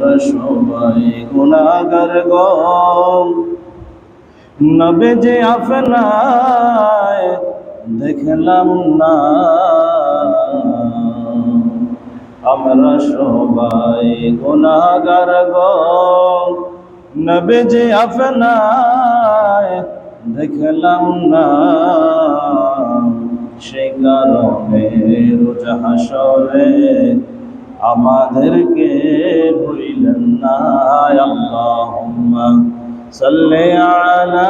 আমরা সবাই গুণাগার গম নবে যে আপনায় দেখলাম না। আমরা সবাই গুণাগার গম নবে যে আপনায় দেখলাম না। সেই কারণে রোজ হাসরে আমাদেরকে ভুলিলেন না আল্লাহুম্মা সাল্লি আলা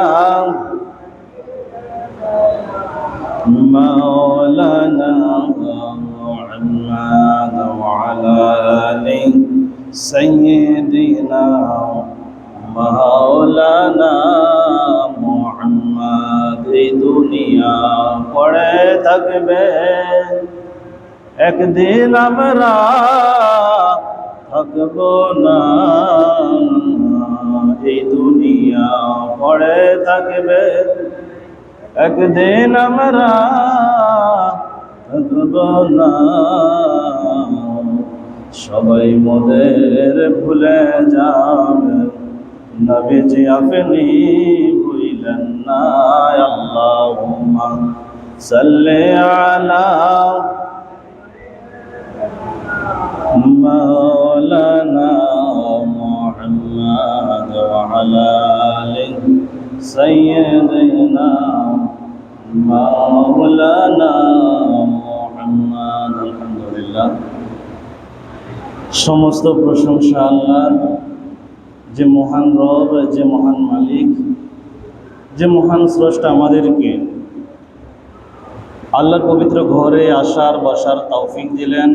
مولانا محمد وعلى آل سيدنا مولانا মোহাম্মদ এই দুনিয়া পড়ে থাকবে একদিন আমরা থাকব না। এই দুনিয়া পড়ে থাকবে। একদিন আমরা থাকব না। সবাই মোদের ভুলে যাবে। নবীজি আপনি ভুইলেন না, আল্লাহুম্মা সাল্লি আলা مولانا محمد وعلى آل سيدنا مولانا محمد الحمد لله সমস্ত প্রশংসা আল্লাহর যে মহান রব যে মহান মালিক যে মহান স্রষ্টা আমাদেরকে আল্লাহর পবিত্র ঘরে আসার, বসার তৌফিক দিলেন।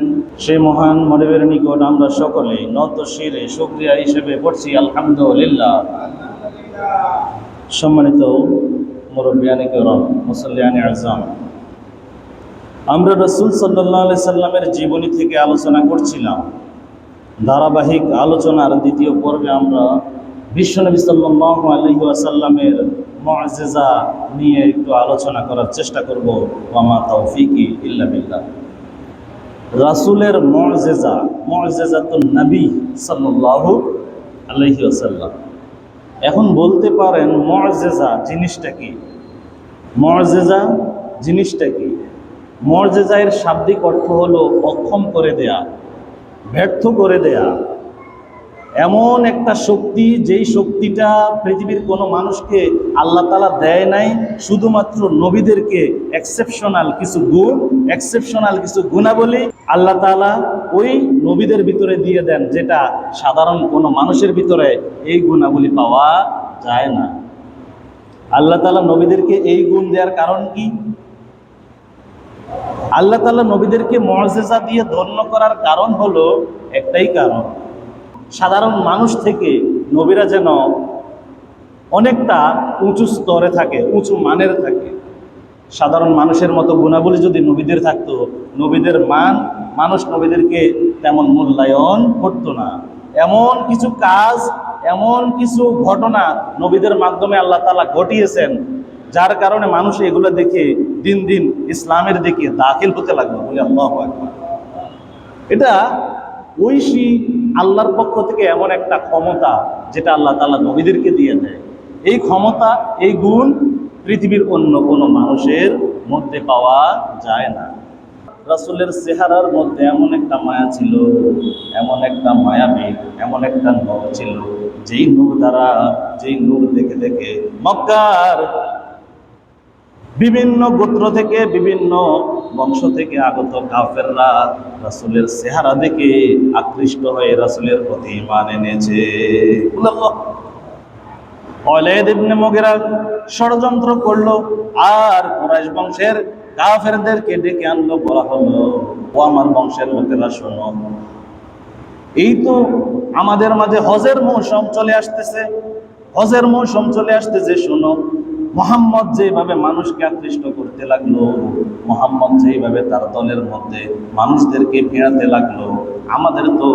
সেই মহান মনিবের নিকট আমরা সকলে নত শিরে শুক্রিয়া হিসেবে পড়ছি, আলহামদুলিল্লাহ। সম্মানিত মুরব্বিয়ানি করম মুসল্লিয়ানি আজম। আমরা রসুল সাল্লাহ সাল্লামের জীবনী থেকে আলোচনা করছিলাম। ধারাবাহিক আলোচনার দ্বিতীয় পর্বে আমরা বিশ্বনবী সাল্লাহ আলহি আসাল্লামের মজেজা নিয়ে একটু আলোচনা করার চেষ্টা করব মামা তৌফিকি ইল্লা রাসুলের মজেজা তো নবী সাল্লাহ আলহি আসাল্লাম এখন বলতে পারেন মজেজা জিনিসটা কি? মজেজা জিনিসটা কি? মর্যাজা এর শাব্দিক অর্থ হলো অক্ষম করে দেয়া, ব্যর্থ করে দেয়া। এমন একটা শক্তি, যেই শক্তিটা পৃথিবীর কোনো মানুষকে আল্লাহ তালা দেয় নাই, শুধুমাত্র নবীদেরকে এক্সেপশনাল কিছু গুণ এক্সেপশনাল কিছু গুণাবলী আল্লাহ তালা ওই নবীদের ভিতরে দিয়ে দেন, যেটা সাধারণ কোনো মানুষের ভিতরে এই গুণাবলী পাওয়া যায় না। আল্লাহ তালা নবীদেরকে এই গুণ দেওয়ার কারণ কি? আল্লাহ তালা নবীদেরকে মর্যাদা দিয়ে ধন্য করার কারণ হলো একটাই কারণ। সাধারণ মানুষ থেকে নবীরা যেন অনেকটা উঁচু স্তরে থাকে, উঁচু মানের থাকে সাধারণ মানুষের মতো গুণাবলী যদি নবীদের থাকতো, নবীদের মান, মানুষ নবীদেরকে তেমন মূল্যায়ন করতো না এমন কিছু কাজ, এমন কিছু ঘটনা নবীদের মাধ্যমে আল্লাহ তালা ঘটিয়েছেন, যার কারণে মানুষ এগুলো দেখে দিন দিন ইসলামের দিকে দাখিল হতে লাগল বলে আল্লাহ। এটা ঐশী আল্লাহর পক্ষ থেকে এমন একটা ক্ষমতা যেটা আল্লাহ তালা নবীদেরকে দিয়ে দেয়। এই ক্ষমতা, এই গুণ পৃথিবীর অন্য কোনো মানুষের মধ্যে পাওয়া যায় না। রাসুলের চেহারার মধ্যে এমন একটা মায়া ছিল, এমন একটা মায়াবী, এমন একটা নূর ছিল, যেই নূর দ্বারা, যেই নূর দেখে দেখে মক্কার বিভিন্ন গোত্র থেকে বিভিন্ন বংশ থেকে আগত কাফেররা রাসুলের চেহারা দেখে আকৃষ্ট হয়ে রাসুলের প্রতি ইমান এনেছে। ষড়যন্ত্র করল, আর কুরাইশ বংশের কাফেরদেরকে ডেকে আনলো বলা হলো, ও আমার বংশের লোকেরা, শোনো। এই তো আমাদের মাঝে হজের মৌসুম চলে আসতেছে। হজের মৌসুম চলে আসতেছে, শোনো। মোহাম্মদ যেভাবে মানুষকে আকৃষ্ট করতে লাগল, মোহাম্মদ যেভাবে তার দলের মধ্যে মানুষদেরকে ফেরাতে লাগল, আমাদের তো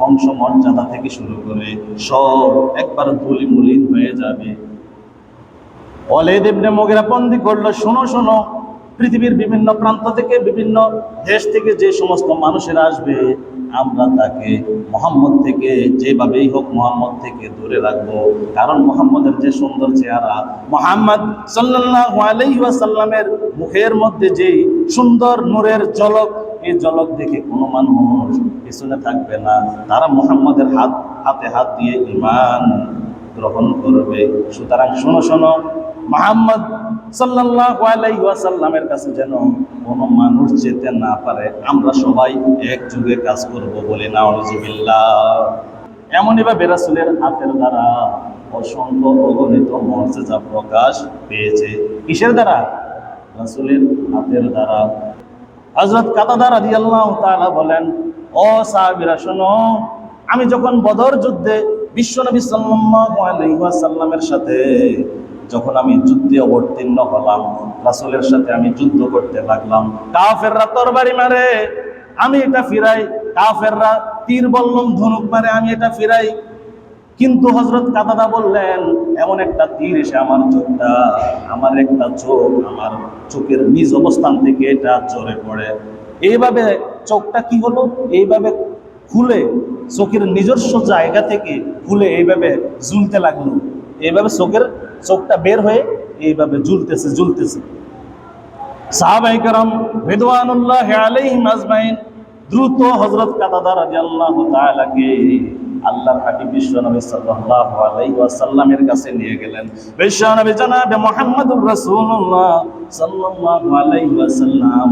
বংশ মর্যাদা থেকে শুরু করে সব একবার ধুলিমুলিন হয়ে যাবে। অলেদ দেবনে মোগেরা বন্দি করল, শোনো শোনো। পৃথিবীর বিভিন্ন প্রান্ত থেকে বিভিন্ন দেশ থেকে যে সমস্ত মানুষেরা আসবে, আমরা তাকে মোহাম্মদ থেকে যেভাবেই হোক মোহাম্মদ থেকে দূরে রাখব। কারণ মোহাম্মদের যে সুন্দর চেহারা, মোহাম্মদ ওয়াসাল্লামের মুখের মধ্যে যে সুন্দর নূরের ঝলক, এই ঝলক দেখে কোনো মানুষ পিছনে থাকবে না। তারা মোহাম্মদের হাত, হাতে হাত দিয়ে ইমান গ্রহণ করবে। সুতরাং শোনো শোনো, মোহাম্মদ সাল্লাল্লাহু আলাইহি ওয়াসাল্লামের কাছে যেন কোনো মানুষ যেতে না পারে, আমরা সবাই এক যুগে কাজ করব বলে নাউজুবিল্লাহ। এমনই ভাবে রাসূলের হাতের দ্বারা অসংখ্য অগণিত মর্যাদা প্রকাশ পেয়েছে। কিসের দ্বারা? রাসূলের হাতের দ্বারা। হযরত কাতাদা রাদিয়াল্লাহু তাআলা বলেন, ও সাহাবীরা, শোনো, আমি যখন বদর যুদ্ধে বিশ্বনবী সাল্লাল্লাহু আলাইহি ওয়াসাল্লামের সাথে যখন আমি যুদ্ধে অবতীর্ণ হলাম, রাসুলের সাথে আমি যুদ্ধ করতে লাগলাম, কাফেররা তরবারি মারে, আমি এটা ফিরাই, কাফেররা তীর বল্লম ধনুক মারে, আমি এটা ফিরাই। কিন্তু হজরত কাতাদা বললেন, এমন একটা তীর এসে আমার চোখটা, আমার একটা চোখ, আমার চোখের নিজ অবস্থান থেকে এটা চড়ে পড়ে। এইভাবে চোখটা কি হলো? এইভাবে খুলে, চোখের নিজস্ব জায়গা থেকে খুলে এইভাবে ঝুলতে লাগল। এইভাবে চোখের চোখটা বের হয়ে এইভাবে ঝুলতেছে ঝুলতেছে সাহাবাই কারাম রিদওয়ানুল্লাহ আলাইহিম আজমাইন দ্রুত হযরত কাতাদা রাদিয়াল্লাহু তাআলাকে আল্লাহর হাবিব বিশ্বনবী সাল্লাল্লাহু আলাইহি ওয়াসাল্লামের কাছে নিয়ে গেলেন। বিশ্বনবী জনাবে মুহাম্মদুর রাসূলুল্লাহ সাল্লাল্লাহু আলাইহি ওয়াসাল্লাম।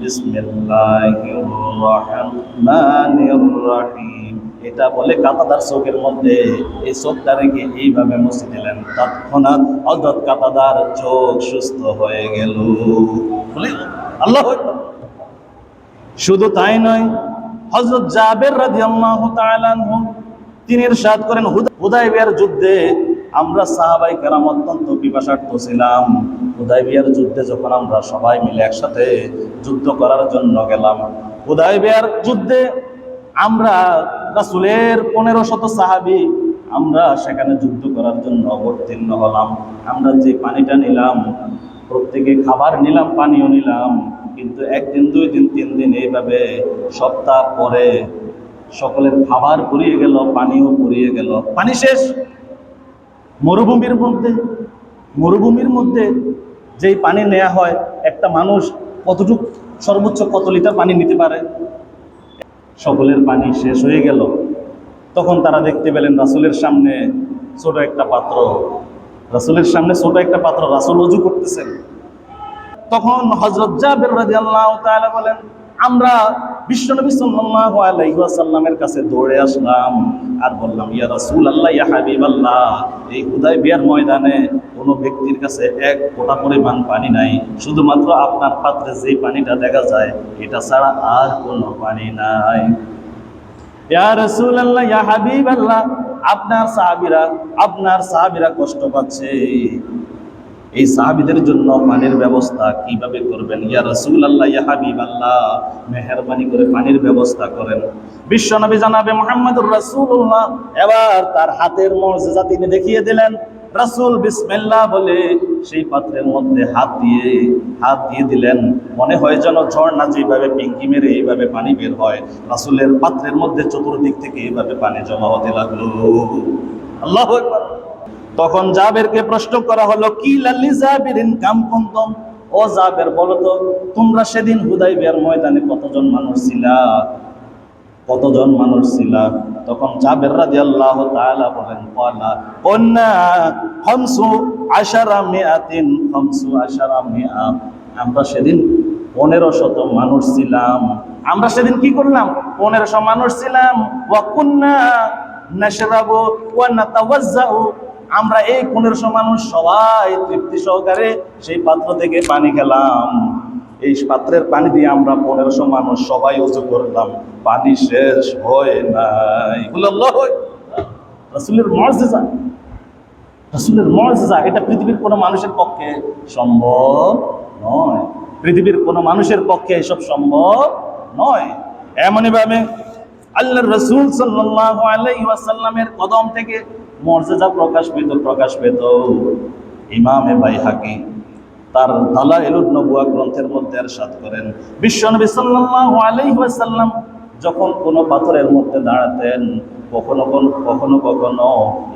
বিসমিল্লাহির রহমানির রহিম। এটা বলে কাতাদার চোখের মধ্যে এই চোখটা রেখে এইভাবে মুছে দিলেন। তৎক্ষণাৎ হযরত কাতাদার চোখ সুস্থ হয়ে গেল। আল্লাহ শুধু তাই নয়, হযরত জাবের তাআলা আনহু, তিনি ইরশাদ করেন, হুদা- হুদায়বিয়ার যুদ্ধে আমরা সাহাবাই কেরাম অত্যন্ত পিপাসার্থ ছিলাম। হুদায়বিয়ার যুদ্ধে যখন আমরা সবাই মিলে একসাথে যুদ্ধ করার জন্য গেলাম হুদায়বিয়ার যুদ্ধে আমরা রাসূলের পনেরো শত সাহাবি, আমরা সেখানে যুদ্ধ করার জন্য অবতীর্ণ হলাম। আমরা যে পানিটা নিলাম, প্রত্যেকে খাবার নিলাম, পানিও নিলাম, কিন্তু একদিন, দুই দিন, তিন দিন এইভাবে সপ্তাহ পরে সকলের খাবার পুড়িয়ে গেল, পানিও পুড়িয়ে গেল। পানি শেষ। মরুভূমির মধ্যে মরুভূমির মধ্যে যেই পানি নেওয়া হয়, একটা মানুষ কতটুকু, সর্বোচ্চ কত লিটার পানি নিতে পারে? সকলের পানি শেষ হয়ে গেল। তখন তারা দেখতে পেলেন রাসুলের সামনে ছোট একটা পাত্র। রাসুলের সামনে ছোট একটা পাত্র, রাসুল রুজু করতেছেন। তখন হজরত জাবের রাজি আল্লাহ বলেন, আমরা বিশ্বনবী সাল্লাল্লাহু আলাইহি ওয়াসাল্লামের কাছে দৌড়ে আসলাম আর বললাম, ইয়া রাসূলুল্লাহ, ইয়া হাবিবাল্লাহ, এই হুদায়বিয়ার ময়দানে কোনো ব্যক্তির কাছে এক ফোঁটা পরিমাণ পানি নাই। শুধুমাত্র আপনার পাত্রে যেই পানিটা দেখা যায়, এটা ছাড়া আর কোনো পানি নাই। ইয়া রাসূলুল্লাহ, ইয়া হাবিবাল্লাহ, আপনার সাহাবীরা আপনার সাহাবীরা কষ্ট পাচ্ছে। এই সাহাবীদের জন্য পানির ব্যবস্থা কীভাবে করবেন? ইয়া রাসূলুল্লাহ, ইয়া হাবিবাল্লাহ। মেহেরবানি করে পানির ব্যবস্থা করেন। বিশ্বনবী জানাবে মুহাম্মদুর রাসূলুল্লাহ। এবার তার হাতের মর্যাদা তিনি দেখিয়ে দিলেন। রাসূল বিসমিল্লাহ বলে সেই পাত্রের মধ্যে হাত দিয়ে হাত দিয়ে দিলেন। মনে হয় যেন ঝর্ণা যেভাবে পিঙ্কি মেরে এইভাবে পানি বের হয়। রাসূলের পাত্রের মধ্যে চতুর্দিক থেকে এইভাবে পানি জমা হতে লাগল। আল্লাহু আকবার। তখন জাবেরকে প্রশ্ন করা হলো কি লাল্লি জাবিরিন কাম কুনতুম? ও জাবের, বলো তো, তোমরা সেদিন হুদাই হুদাইবিয়ার ময়দানে কতজন মানুষ ছিলা? কতজন মানুষ ছিলা? তখন জাবের রাদিয়াল্লাহু তাআলা বলেন, ক্বালা কুন্না খামসু আশারা মিআতিন খামসু আশারা মিআ আমরা সেদিন পনেরো শত মানুষ ছিলাম। আমরা সেদিন কি করলাম? পনেরোশো মানুষ ছিলাম। ওয়া কুন্না নাশরাবু ওয়া নাতাওয়াজ্জাউ আমরা এই পনেরোশো মানুষ সবাই তৃপ্তি সহকারে সেই পাত্র থেকে পানি খেলাম। এই পাত্রের পানি দিয়ে আমরা পনেরোশো মানুষ সবাই উঁচু করলাম। পানি শেষ হয় নাই। আল্লাহ রাসুলের মর্যাদা রাসুলের মর্যাদা এটা পৃথিবীর কোনো মানুষের পক্ষে সম্ভব নয়। পৃথিবীর কোনো মানুষের পক্ষে এসব সম্ভব নয়। এমনইভাবে আল্লাহর রসুল সাল্লাল্লাহু আলাইহি ওয়াসাল্লামের কদম থেকে মর্যাদা প্রকাশ পেত প্রকাশ পেত। ইমামে বাইহাকি তার দালাইলুন নবুয়া গ্রন্থের মধ্যে আর এরশাদ করেন। বিশ্বনবী সাল্লাল্লাহু আলাইহি ওয়াসাল্লাম যখন কোনো পাথরের মধ্যে দাঁড়াতেন, কখনো কখনো কখনো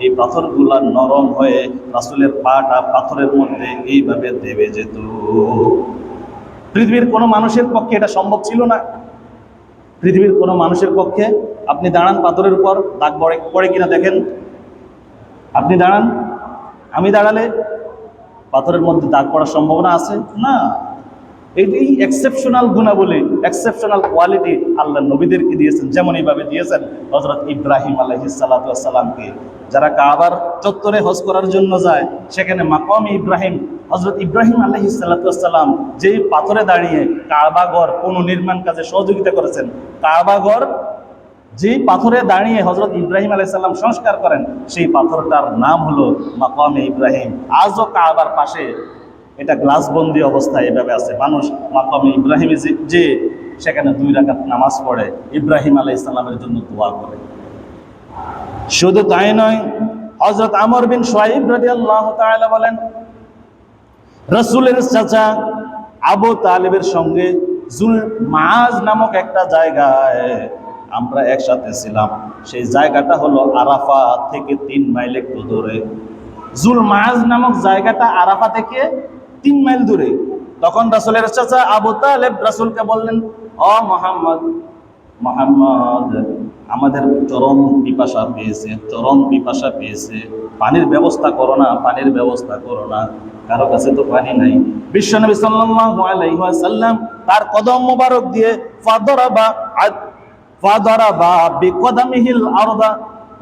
এই পাথরগুলা নরম হয়ে রাসুলের পাটা পাথরের মধ্যে এইভাবে দেবে যেত। পৃথিবীর কোনো মানুষের পক্ষে এটা সম্ভব ছিল না। পৃথিবীর কোনো মানুষের পক্ষে আপনি দাঁড়ান পাথরের উপর, দাগ পড়ে পড়ে কিনা দেখেন আপনি দাঁড়ান। আমি দাঁড়ালে পাথরের মধ্যে দাগ পড়ার সম্ভাবনা আছে? না। এটি এক্সেপশনাল গুণাবলী এক্সেপশনাল কোয়ালিটি আল্লাহ নবীদেরকে দিয়েছেন, যেমন এইভাবে দিয়েছেন হজরত ইব্রাহিম আলহিসাল্লামকে যারা কাবার চত্বরে হজ করার জন্য যায়, সেখানে মাকাম ইব্রাহিম হজরত ইব্রাহিম আলহিসাল্লাম যেই পাথরে দাঁড়িয়ে কাবাগর পুনর্নির্মাণ কাজে সহযোগিতা করেছেন কাবাগর যে পাথরে দাঁড়িয়ে হজরত ইব্রাহিম আলাইসাল্লাম সংস্কার করেন, সেই পাথরটার নাম হলো মাকামে ইব্রাহিম। আজও কাবার পাশে এটা গ্লাসবন্দি অবস্থায় এভাবে আছে। মানুষ মাকামে ইব্রাহিমে যে- সেখানে দুই রাকাত নামাজ পড়ে, ইব্রাহিম আলাই ইসলামের জন্য দোয়া করে। শুধু তাই নয় হজরত আমর বিন সোয়াইব রাজি আল্লাহ বলেন, রসুলের চাচা আবু তালেবের সঙ্গে জুল মাজ নামক একটা জায়গায় আমরা একসাথে ছিলাম। সেই জায়গাটা হলো আরাফা থেকে তিন মাইল একটু দূরে। জুল মাজ নামক জায়গাটা আরাফা থেকে তিন মাইল দূরে। তখন রাসুলের চাচা আবু তালেব রাসুলকে বললেন অ মোহাম্মদ মোহাম্মদ, আমাদের চরম পিপাসা পেয়েছে, চরম পিপাসা পেয়েছে। পানির ব্যবস্থা করো না, পানির ব্যবস্থা করো না। কারও কাছে তো পানি নাই। বিশ্বনবী ওয়াসাল্লাম তার কদম মোবারক দিয়ে ফাদরাবা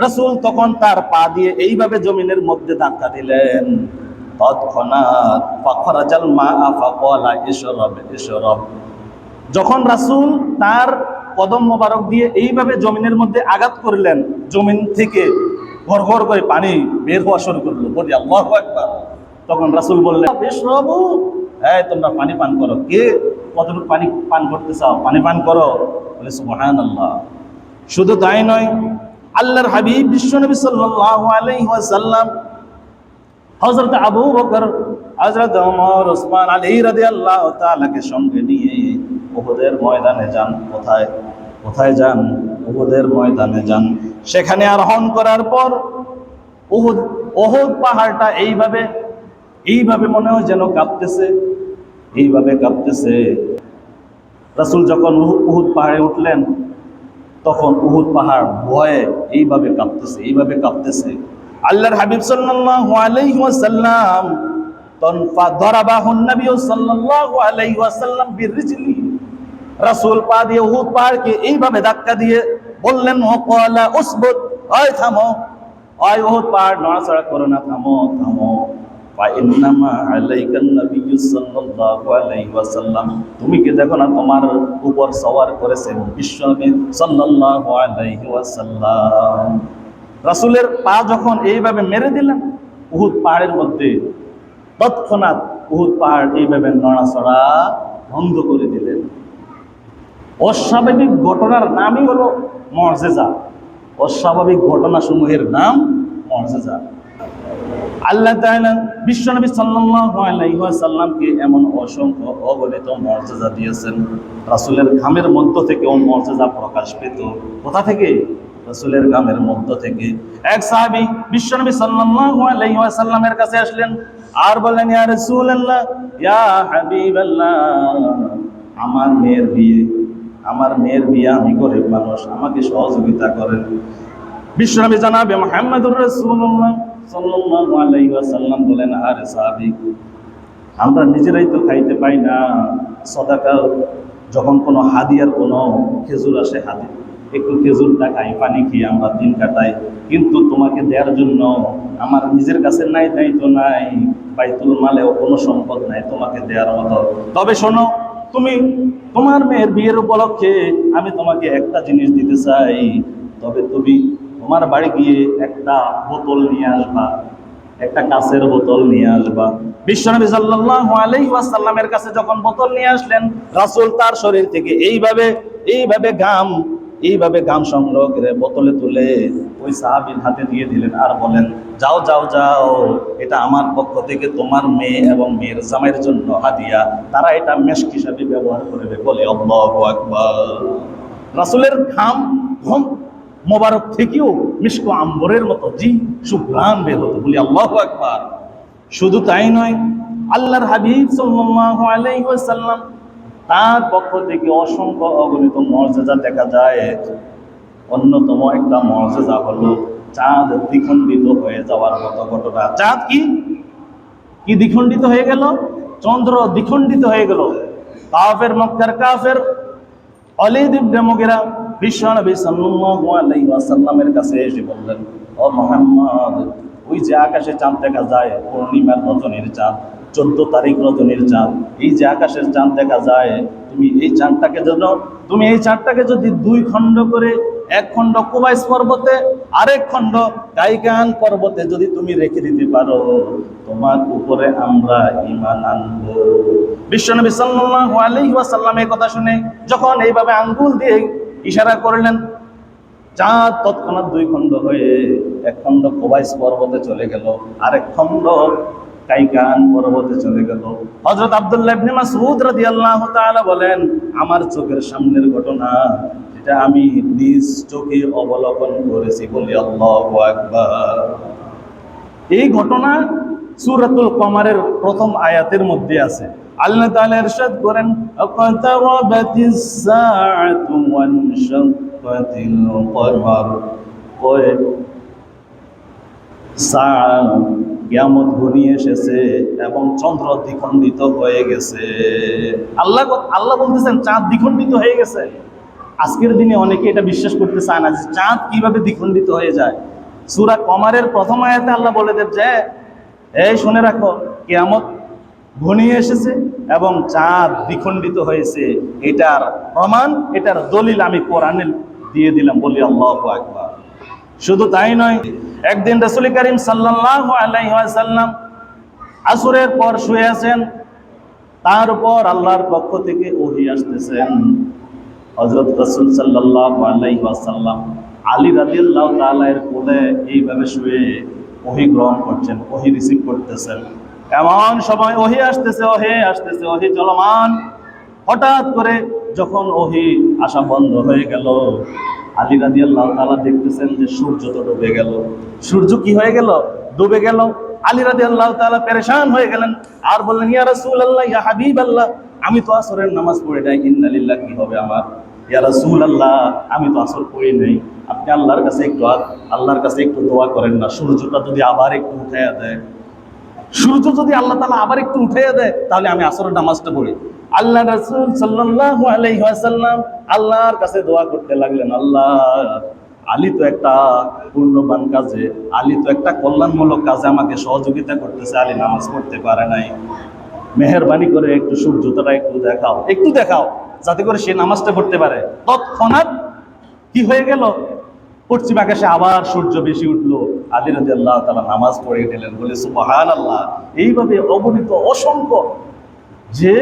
রাসূল তখন তার পা দিয়ে এইভাবে জমিনের মধ্যে ধাক্কা দিলেন। তৎক্ষণাৎ ফাখরাজাল মা ফাকালা ইশরাব ইশরাব যখন রাসূল তার কদম মোবারক দিয়ে এইভাবে জমিনের মধ্যে আঘাত করলেন, জমিন থেকে গড়গড় করে পানি বের হওয়া শুরু করল। বলি আকবার। তখন রাসূল বললেন ইশরাবু এই তোমরা পানি পান করো। কে? কতটুকু পানি পান করতে চাও? পানি পান করো। বলে, সুবহানাল্লাহ। শুধু তাই নয়, আল্লাহর হাবিব সাল্লাল্লাহু আলাইহি ওয়াসাল্লাম হজরত আবু বকর হজরত ওমর, ওসমান, আলী রাদিয়াল্লাহু তাআলাকে সঙ্গে নিয়ে উহুদের ময়দানে যান। কোথায়? কোথায় যান? উহুদের ময়দানে যান। সেখানে আরোহণ করার পর উহুদ উহুদ পাহাড়টা এইভাবে এইভাবে মনে হয় যেন কাঁপতেছে। এইভাবে কাঁপতেছে। রাসূল যখন উহু- উহুদ পাহাড়ে উঠলেন, তখন উহুদ পাহাড় ভয়ে এইভাবে কাঁপতেছে এইভাবে কাঁপতেছে। আল্লাহর হাবিব বিরজলি। রাসূল পা দিয়ে পাহাড়কে এইভাবে দিয়ে বললেন উহুদ পাহাড় থামো সাল্লাল্লাহু আলাইহি ওয়াসাল্লাম, তুমি কি দেখো না তোমার উপর সওয়ার করেছেন বিশ্বনবী সাল্লাল্লাহু আলাইহি ওয়াসাল্লাম? রাসূলের পা যখন এইভাবে মেরে দিলেন, উহুদ পাহাড়ের মধ্যে, তৎক্ষণাৎ উহুদ পাহাড় এইভাবে নড়াচড়া বন্ধ করে দিলেন। অস্বাভাবিক ঘটনার নামই হলো মর্যাদা। অস্বাভাবিক ঘটনাসমূহের নাম মর্যাদা। আল্লাহ তাআলা বিশ্বনবী সাল্লাল্লাহু আলাইহি ওয়াসাল্লামকে এমন অসংখ্য অগণিত মর্যাদা দিয়েছেন। রাসূলের ঘামের মধ্য থেকে ও মর্যাদা প্রকাশ পেত। কোথা থেকে? রাসূলের ঘামের মধ্য থেকে। এক সাহাবী বিশ্বনবী সাল্লাল্লাহু আলাইহি ওয়াসাল্লামের কাছে আসলেন, আর বললেন, ইয়া রাসূলুল্লাহ, ইয়া হাবিবাল্লাহ, আমার মেয়ের বিয়ে, আমার মেয়ের বিয়ে আমি গরিব মানুষ, আমাকে সহযোগিতা করেন। বিশ্বনবী জানাবে, মোহাম্মদুর রাসূলুল্লাহ। সাল্লাল্লাহু আলাইহি ওয়াসাল্লাম বলেন, আরে সাহাবী আমরা নিজেরাই তো খাইতে পাই না সদাকা যখন কোনো হাদিয়ার কোনো খেজুর আসে হাতে একটু খেজুরটা খাই, পানি খেয়ে আমরা দিন কাটাই। কিন্তু তোমাকে দেওয়ার জন্য আমার নিজের কাছে নাই, তাই তো নাই। বাইতুল মালেও কোনো সম্পদ নাই তোমাকে দেওয়ার মতো। তবে শোনো, তুমি তোমার মেয়ের বিয়ের উপলক্ষে আমি তোমাকে একটা জিনিস দিতে চাই। তবে তুমি তোমার বাড়ি গিয়ে একটা বোতল নিয়ে আসবা, একটা কাছের বোতল নিয়ে আসবা। বিশ্বনবী সাল্লাল্লাহু আলাইহি ওয়াসাল্লামের কাছে যখন বোতল নিয়ে আসলেন, রাসূল তার শরীর থেকে এইভাবে এইভাবে গাম এইভাবে গাম সংগ্রহ করে বোতলে তুলে ওই সাহাবির হাতে দিয়ে দিলেন আর বলেন, যাও যাও যাও, এটা আমার পক্ষ থেকে তোমার মেয়ে এবং মেয়ের জামাইয়ের জন্য হাদিয়া। তারা এটা মেশক হিসাবে ব্যবহার করবে। বলে, আল্লাহু আকবার। রাসূলের ঘাম, ঘম মোবারক থেকেও মিষ্ক আম্বরের মতো, জি, সুগ্রাম বের হতো বলি আল্লাহু আকবার। শুধু তাই নয়, আল্লাহর হাবিব ওয়াসাল্লাম তার পক্ষ থেকে অসংখ্য অগণিত মর্যাদা দেখা যায়। অন্যতম একটা মর্যাদা হলো চাঁদ দ্বিখণ্ডিত হয়ে যাওয়ার মতো ঘটনা। চাঁদ কি? কি দ্বিখণ্ডিত হয়ে গেল? চন্দ্র দ্বিখণ্ডিত হয়ে গেল। কাফের মক্কার কাফের, অলিদ ইবনে মুগিরা বিশ্ব নবী সাল্লাল্লাহু আলাইহি ওয়াসাল্লামের কাছে এসে বললেন, ও মুহাম্মদ, ওই যে আকাশে চাঁদ দেখা যায়, পূর্ণিমার রজনীর চাঁদ, চোদ্দ তারিখ রজনীর চাঁদ, এই যে আকাশের চাঁদ দেখা যায়, তুমি এই চাঁদটাকে যেন তুমি এই চাঁদটাকে যদি দুই খণ্ড করে, এক খণ্ড কুবাইস পর্বতে, আরেক খণ্ড কাইকান পর্বতে যদি তুমি রেখে দিতে পারো, তোমার উপরে আমরা ইমান আনব। বিশ্বনবী সাল্লাল্লাহু আলাইহি ওয়াসাল্লাম এই কথা শুনে, যখন এইভাবে আঙ্গুল দিয়ে ইশারা করলেন চাঁদ তৎক্ষণাৎ দুই খণ্ড হয়ে এক খণ্ড কোবাইস পর্বতে চলে গেল, আরেক খণ্ড কাইকান পর্বতে চলে গেল। হযরত আব্দুল্লাহ ইবনে মাসউদ রাদিয়াল্লাহু তাআলা বলেন, আমার চোখের সামনের ঘটনা যেটা আমি নিজ চোখে অবলোকন করেছি বলি আল্লাহু আকবার। এই ঘটনা সূরাতুল কমারের প্রথম আয়াতের মধ্যে আছে। আল্লাহ তাআলা ইরশাদ করেন আকাতারাবাতিস সাআতু ওয়ানশাক্কাতিল কমার ওই কিয়ামত এসেছে এবং চন্দ্র দ্বিখণ্ডিত হয়ে গেছে। আল্লাহ আল্লাহ বলতেছেন, চাঁদ দ্বিখণ্ডিত হয়ে গেছে। আজকের দিনে অনেকে এটা বিশ্বাস করতে চায় না যে চাঁদ কীভাবে দ্বিখণ্ডিত হয়ে যায়। সূরা কমারের প্রথম আয়াতে আল্লাহ বলে দেন যে, এই শুনে রাখো, কিয়ামত ঘনিয়ে এসেছে এবং চাঁদ দ্বিখণ্ডিত হয়েছে। এটার প্রমাণ, এটার দলিল আমি কোরআনে দিয়ে দিলাম বলি আল্লাহ আকবার। শুধু তাই নয়, একদিন রসুল করিম সাল্লাল্লাহু আলাইহি ওয়াসাল্লাম আসরের পর শুয়ে আছেন, তার উপর আল্লাহর পক্ষ থেকে ওহি আসতেছেন। হযরত রাসূল সাল্লাল্লাহু আলাইহি ওয়াসাল্লাম আলী রাদিয়াল্লাহু তাআলা এর কোলে এইভাবে শুয়ে ওহি গ্রহণ করছেন, ওহি রিসিভ করতেছেন। এমন সময় ওহি আসতেছে ওহি আসতেছে, ওহি চলমান। হঠাৎ করে যখন ওহি আসা বন্ধ হয়ে গেল, আলী রাজি আল্লাহ তালা দেখতেছেন যে সূর্য তো ডুবে গেল। সূর্য কি হয়ে গেল? ডুবে গেল। আলী রাজি আল্লাহ তালা পেরেশান হয়ে গেলেন। আর বললেন, ইয়া রাসূল আল্লাহ ইয়া হাবিব আল্লাহ আমি তো আসরের নামাজ পড়ে নাই ইন্নালিল্লাহ কি হবে আমার? ইয়া রাসূল আল্লাহ আমি তো আসর পড়ি নাই। আপনি আল্লাহর কাছে একটু আল্লাহর কাছে একটু দোয়া করেন না। সূর্যটা যদি আবার একটু উঠাইয়া দেয় সূর্য যদি আল্লাহ তালা আবার একটু উঠাইয়া দেয়, তাহলে আমি আসরের নামাজটা পড়ি। আল্লাহ রাসূল সাল্লাল্লাহু আলাইহি ওয়াসাল্লাম আল্লাহর কাছে দোয়া করতে লাগলেন, আল্লাহ, আলী তো একটা পূর্ণবান কাজে, আলী তো একটা কল্যাণমূলক কাজে আমাকে সহযোগিতা করতেছে, আলী নামাজ পড়তে পারে নাই। মেহরবানি করে একটু সূর্যতাটা একটু দেখাও একটু দেখাও, যাতে করে সে নামাজটা পড়তে পারে। তৎক্ষণাৎ কি হয়ে গেল? পশ্চিম আকাশে আবার সূর্য বেশি উঠল। আলী রাজি আল্লাহ তালা নামাজ পড়ে দিলেন বলে সুবহান আল্লাহ এইভাবে অগণিত অসংখ্য যে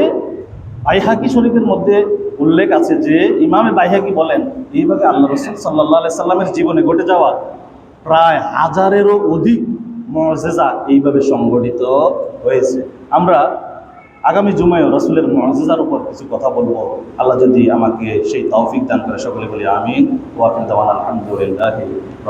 বাইহাকি শরীফের মধ্যে উল্লেখ আছে যে ইমামে বাইহাকি বলেন, এইভাবে আল্লাহ রসুল সাল্লাহ সাল্লামের জীবনে ঘটে যাওয়া প্রায় হাজারেরও অধিক মজেজা এইভাবে সংগঠিত হয়েছে। আমরা আগামী জুমায় রসুলের মজেজার উপর কিছু কথা বলব। আল্লাহ যদি আমাকে সেই তৌফিক দান করে সকলে বলি আমি ওয়াকিল দেওয়ান আলহামদুলিল্লাহ